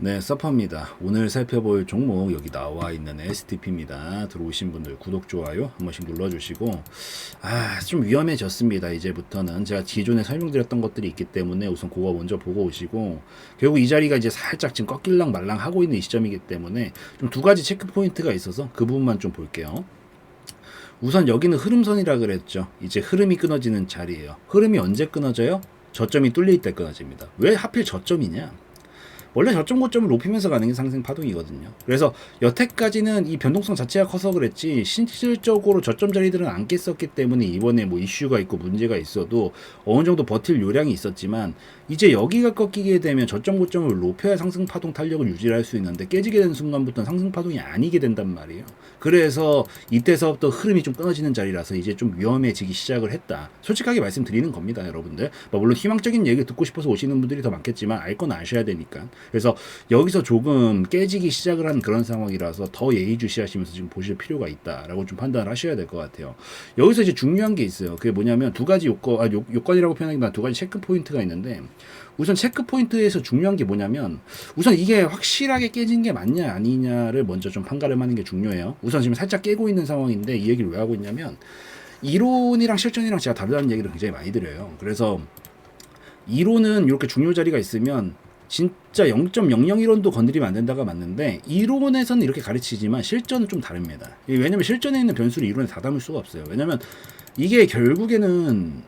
네, 서퍼입니다. 오늘 살펴볼 종목 여기 나와 있는 STP입니다. 들어오신 분들 구독, 좋아요 한 번씩 눌러주시고 아, 좀 위험해졌습니다. 이제부터는 제가 기존에 설명드렸던 것들이 있기 때문에 우선 그거 먼저 보고 오시고 결국 이 자리가 이제 살짝 지금 꺾일랑 말랑 하고 있는 이 시점이기 때문에 좀 두 가지 체크 포인트가 있어서 그 부분만 좀 볼게요. 우선 여기는 흐름선이라 그랬죠. 이제 흐름이 끊어지는 자리예요. 흐름이 언제 끊어져요? 저점이 뚫릴 때 끊어집니다. 왜 하필 저점이냐? 원래 저점 고점을 높이면서 가는 게 상승 파동이거든요. 그래서 여태까지는 이 변동성 자체가 커서 그랬지 실질적으로 저점 자리들은 안 깼었기 때문에 이번에 뭐 이슈가 있고 문제가 있어도 어느 정도 버틸 요량이 있었지만 이제 여기가 꺾이게 되면 저점 고점을 높여야 상승 파동 탄력을 유지할 수 있는데 깨지게 되는 순간부터는 상승 파동이 아니게 된단 말이에요. 그래서 이때서부터 흐름이 좀 끊어지는 자리라서 이제 좀 위험해지기 시작을 했다. 솔직하게 말씀드리는 겁니다, 여러분들. 뭐 물론 희망적인 얘기 듣고 싶어서 오시는 분들이 더 많겠지만 알 건 아셔야 되니까. 그래서 여기서 조금 깨지기 시작을 한 그런 상황이라서 더 예의주시하시면서 지금 보실 필요가 있다라고 좀 판단을 하셔야 될 것 같아요. 여기서 이제 중요한 게 있어요. 그게 뭐냐면 두 가지 요건, 아, 요, 요건이라고 표현하기보다 두 가지 체크 포인트가 있는데 우선 체크 포인트에서 중요한 게 뭐냐면 우선 이게 확실하게 깨진 게 맞냐 아니냐를 먼저 좀 판가름하는 게 중요해요. 우선 지금 살짝 깨고 있는 상황인데 이 얘기를 왜 하고 있냐면 이론이랑 실전이랑 제가 다르다는 얘기를 굉장히 많이 드려요. 그래서 이론은 이렇게 중요 자리가 있으면 진짜 0.001원도 건드리면 안 된다가 맞는데 이론에서는 이렇게 가르치지만 실전은 좀 다릅니다. 왜냐면 실전에 있는 변수를 이론에 다 담을 수가 없어요. 왜냐면 이게 결국에는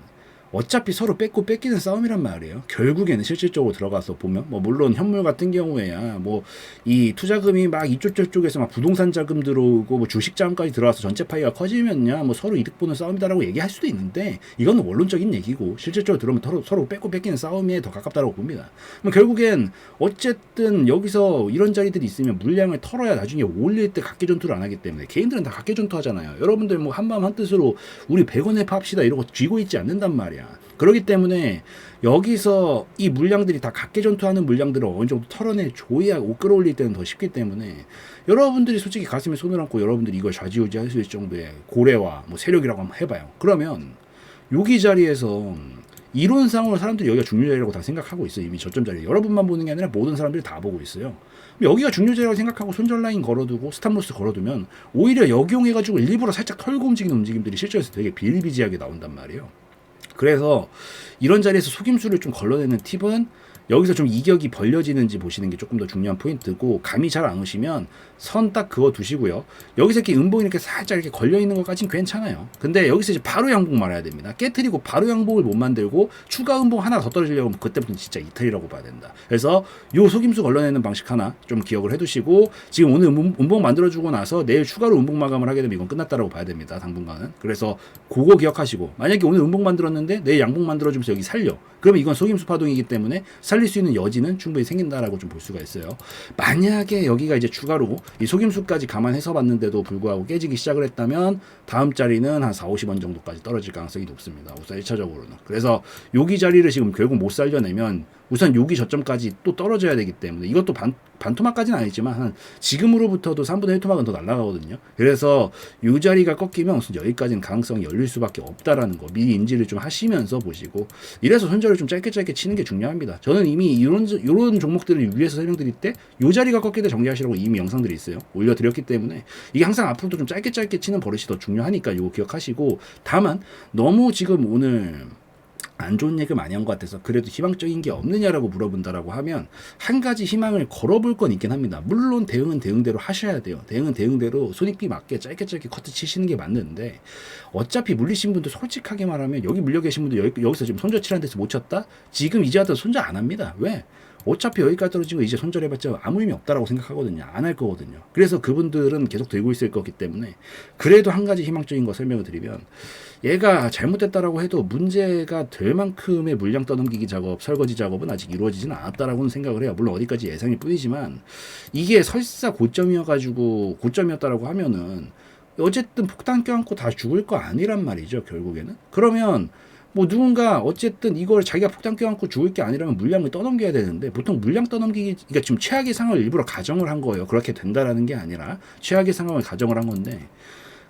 어차피 서로 뺏고 뺏기는 싸움이란 말이에요. 결국에는 실질적으로 들어가서 보면 뭐 물론 현물 같은 경우에야 뭐 이 투자금이 막 이쪽 저쪽에서 막 부동산 자금 들어오고 뭐 주식 자금까지 들어와서 전체 파이가 커지면야 뭐 서로 이득 보는 싸움이다라고 얘기할 수도 있는데 이거는 원론적인 얘기고 실질적으로 들어오면 서로 서로 뺏고 뺏기는 싸움에 더 가깝다고 봅니다. 결국엔 어쨌든 여기서 이런 자리들이 있으면 물량을 털어야 나중에 올릴 때 각계 전투를 안 하기 때문에 개인들은 다 각계 전투 하잖아요. 여러분들 뭐 한마음 한뜻으로 우리 100원에 팝시다 이러고 쥐고 있지 않는단 말이야. 그렇기 때문에 여기서 이 물량들이 다 각계 전투하는 물량들을 어느 정도 털어내 줘야 옷 끌어올릴 때는 더 쉽기 때문에 여러분들이 솔직히 가슴에 손을 얹고 여러분들이 이걸 좌지우지할 수 있을 정도의 고래와 뭐 세력이라고 한번 해봐요. 그러면 여기 자리에서 이론상으로 사람들이 여기가 중요 자리라고 다 생각하고 있어요. 이미 저점 자리. 여러분만 보는 게 아니라 모든 사람들이 다 보고 있어요. 여기가 중요 자리라고 생각하고 손절 라인 걸어두고 스탑로스 걸어두면 오히려 역용해가지고 일부러 살짝 털고 움직이는 움직임들이 실제에서 되게 비일비재하게 나온단 말이에요. 그래서 이런 자리에서 속임수를 좀 걸러내는 팁은 여기서 좀 이격이 벌려지는지 보시는 게 조금 더 중요한 포인트고 감이 잘 안 오시면 선 딱 그어 두시고요. 여기서 이렇게 음봉이 이렇게 살짝 이렇게 걸려 있는 것까지는 괜찮아요. 근데 여기서 이제 바로 양봉 말아야 됩니다. 깨트리고 바로 양봉을 못 만들고 추가 음봉 하나 더 떨어지려고 하면 그때부터 진짜 이틀이라고 봐야 된다. 그래서 요 속임수 걸러내는 방식 하나 좀 기억을 해두시고 지금 오늘 음봉, 음봉 만들어주고 나서 내일 추가로 음봉 마감을 하게 되면 이건 끝났다라고 봐야 됩니다. 당분간은. 그래서 그거 기억하시고 만약에 오늘 음봉 만들었는데 내일 양봉 만들어주면서 여기 살려. 그러면 이건 속임수 파동이기 때문에 살릴 수 있는 여지는 충분히 생긴다라고 좀 볼 수가 있어요. 만약에 여기가 이제 추가로 이 속임수까지 감안해서 봤는데도 불구하고 깨지기 시작을 했다면 다음 자리는 한 4, 50원 정도까지 떨어질 가능성이 높습니다. 우선 1차적으로는. 그래서 여기 자리를 지금 결국 못 살려내면 우선 여기 저점까지 또 떨어져야 되기 때문에 이것도 반, 반토막까지는 아니지만 한 지금으로부터도 3분의 1 토막은 더 날아가거든요. 그래서 이 자리가 꺾이면 우선 여기까지는 가능성이 열릴 수밖에 없다라는 거 미리 인지를 좀 하시면서 보시고 이래서 손절을 좀 짧게 짧게 치는 게 중요합니다. 저는 이미 이런 이런 종목들을 위해서 설명드릴 때 이 자리가 꺾일 때 정리하시라고 이미 영상들이 있어요. 올려드렸기 때문에 이게 항상 앞으로도 좀 짧게 짧게 치는 버릇이 더 중요하니까 이거 기억하시고 다만 너무 지금 오늘 안 좋은 얘기를 많이 한 것 같아서 그래도 희망적인 게 없느냐라고 물어본다라고 하면 한 가지 희망을 걸어볼 건 있긴 합니다. 물론 대응은 대응대로 하셔야 돼요. 대응은 대응대로 손익비 맞게 짧게 짧게 커트 치시는 게 맞는데 어차피 물리신 분도 솔직하게 말하면 여기 물려 계신 분도 여기, 여기서 지금 손절 칠한 데서 못 쳤다? 지금 이제 와도 손절 안 합니다. 왜? 어차피 여기까지 떨어진 거 이제 손절해봤자 아무 의미 없다라고 생각하거든요. 안 할 거거든요. 그래서 그분들은 계속 들고 있을 거기 때문에 그래도 한 가지 희망적인 거 설명을 드리면 얘가 잘못됐다라고 해도 문제가 될 만큼의 물량 떠넘기기 작업, 설거지 작업은 아직 이루어지지는 않았다라고는 생각을 해요. 물론 어디까지 예상일 뿐이지만 이게 설사 고점이어가지고 고점이었다라고 하면은 어쨌든 폭탄 껴안고 다 죽을 거 아니란 말이죠. 결국에는 그러면 뭐 누군가 어쨌든 이걸 자기가 폭탄 껴안고 죽을 게 아니라면 물량을 떠넘겨야 되는데 보통 물량 떠넘기기 그러니까 지금 최악의 상황을 일부러 가정을 한 거예요. 그렇게 된다라는 게 아니라 최악의 상황을 가정을 한 건데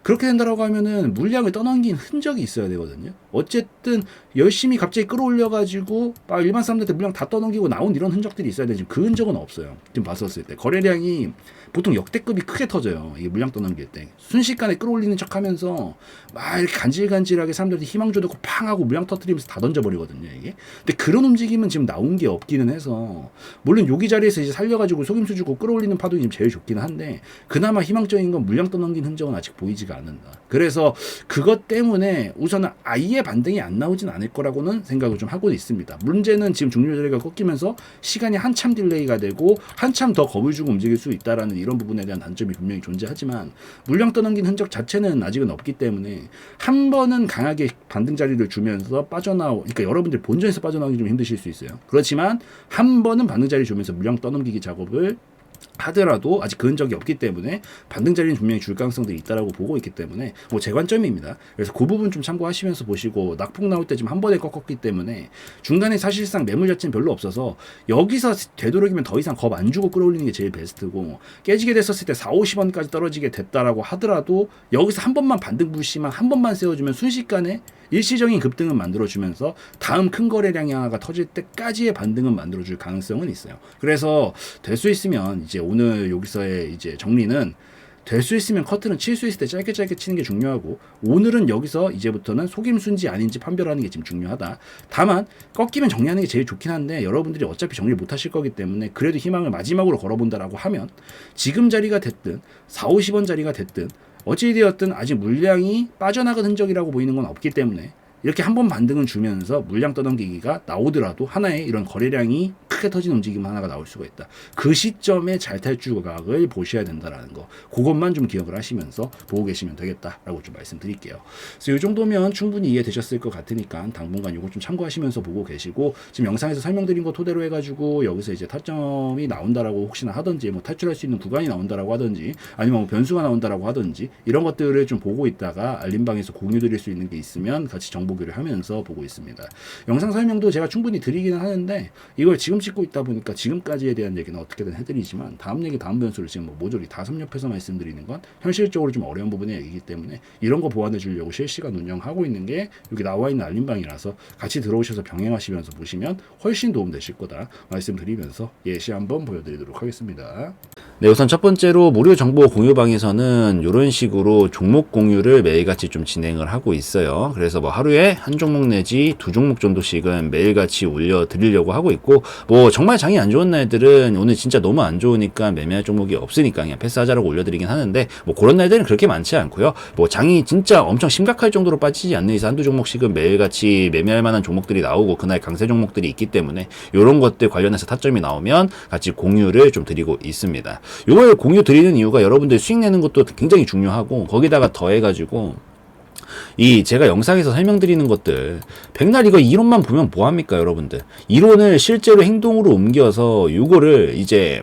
그렇게 된다라고 하면은 물량을 떠넘긴 흔적이 있어야 되거든요. 어쨌든 열심히 갑자기 끌어올려가지고 막 일반 사람들한테 물량 다 떠넘기고 나온 이런 흔적들이 있어야 되지 그 흔적은 없어요. 지금 봤었을 때 거래량이 보통 역대급이 크게 터져요. 이게 물량 떠넘길 때 순식간에 끌어올리는 척하면서 막 이렇게 간질간질하게 사람들한테 희망 줘놓고 팡 하고 물량 터트리면서 다 던져버리거든요. 이게 근데 그런 움직임은 지금 나온 게 없기는 해서 물론 여기 자리에서 이제 살려가지고 속임수 주고 끌어올리는 파동이 제일 좋기는 한데 그나마 희망적인 건 물량 떠넘긴 흔적은 아직 보이지가 않는다. 그래서 그것 때문에 우선은 아예 반등이 안 나오진 않을 거라고는 생각을 좀 하고 있습니다. 문제는 지금 중류 자리가 꺾이면서 시간이 한참 딜레이가 되고 한참 더 겁을 주고 움직일 수 있다라는 이런 부분에 대한 단점이 분명히 존재하지만 물량 떠넘긴 흔적 자체는 아직은 없기 때문에 한 번은 강하게 반등 자리를 주면서 빠져나오 그러니까 여러분들 본전에서 빠져나오기 좀 힘드실 수 있어요. 그렇지만 한 번은 반등 자리 주면서 물량 떠넘기기 작업을 하더라도 아직 그런 적이 없기 때문에 반등 자리는 분명히 줄 가능성들이 있다라고 보고 있기 때문에 뭐 제 관점입니다. 그래서 그 부분 좀 참고하시면서 보시고 낙폭 나올 때 지금 한 번에 꺾었기 때문에 중간에 사실상 매물 자체는 별로 없어서 여기서 되도록이면 더 이상 겁 안 주고 끌어올리는 게 제일 베스트고 깨지게 됐었을 때 4, 50원까지 떨어지게 됐다라고 하더라도 여기서 한 번만 반등 불씨만 한 번만 세워주면 순식간에 일시적인 급등은 만들어주면서 다음 큰 거래량이 하나가 터질 때까지의 반등은 만들어줄 가능성은 있어요. 그래서 될 수 있으면 이제 오늘 여기서의 이제 정리는 될 수 있으면 커트는 칠 수 있을 때 짧게 짧게 치는 게 중요하고 오늘은 여기서 이제부터는 속임수인지 아닌지 판별하는 게 지금 중요하다. 다만 꺾이면 정리하는 게 제일 좋긴 한데 여러분들이 어차피 정리 못 하실 거기 때문에 그래도 희망을 마지막으로 걸어본다라고 하면 지금 자리가 됐든 4, 50원 자리가 됐든 어찌되었든 아직 물량이 빠져나간 흔적이라고 보이는 건 없기 때문에 이렇게 한 번 반등을 주면서 물량 떠넘기기가 나오더라도 하나의 이런 거래량이 크게 터진 움직임 하나가 나올 수가 있다. 그 시점에 잘 탈 주각을 보셔야 된다라는 거. 그것만 좀 기억을 하시면서 보고 계시면 되겠다라고 좀 말씀드릴게요. 그래서 이 정도면 충분히 이해되셨을 것 같으니까 당분간 이거 좀 참고하시면서 보고 계시고 지금 영상에서 설명드린 거 토대로 해가지고 여기서 이제 타점이 나온다라고 혹시나 하든지 뭐 탈출할 수 있는 구간이 나온다라고 하든지 아니면 뭐 변수가 나온다라고 하든지 이런 것들을 좀 보고 있다가 알림방에서 공유 드릴 수 있는 게 있으면 같이 정보 교류 하면서 보고 있습니다. 영상 설명도 제가 충분히 드리기는 하는데 이걸 지금 찍고 있다 보니까 지금까지에 대한 얘기는 어떻게든 해드리지만 다음 얘기 다음 변수를 지금 뭐 모조리 다섯 옆에서 말씀드리는 건 현실적으로 좀 어려운 부분의 얘기이기 때문에 이런 거 보완해 주려고 실시간 운영하고 있는 게 여기 나와 있는 알림방이라서 같이 들어오셔서 병행하시면서 보시면 훨씬 도움 되실 거다 말씀드리면서 예시 한번 보여드리도록 하겠습니다. 네, 우선 첫 번째로 무료 정보 공유방에서는 이런 식으로 종목 공유를 매일같이 좀 진행을 하고 있어요. 그래서 뭐 하루에 한 종목 내지 두 종목 정도씩은 매일같이 올려드리려고 하고 있고, 뭐 정말 장이 안 좋은 날들은 오늘 진짜 너무 안 좋으니까 매매할 종목이 없으니까 그냥 패스하자라고 올려드리긴 하는데, 뭐 그런 날들은 그렇게 많지 않고요. 뭐 장이 진짜 엄청 심각할 정도로 빠지지 않는 이상 한두 종목씩은 매일같이 매매할 만한 종목들이 나오고 그날 강세 종목들이 있기 때문에 이런 것들 관련해서 타점이 나오면 같이 공유를 좀 드리고 있습니다. 이걸 공유 드리는 이유가 여러분들 수익 내는 것도 굉장히 중요하고 거기다가 더해가지고 이 제가 영상에서 설명드리는 것들. 백날 이거 이론만 보면 뭐합니까 여러분들? 이론을 실제로 행동으로 옮겨서 이거를 이제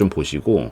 좀좀 보시고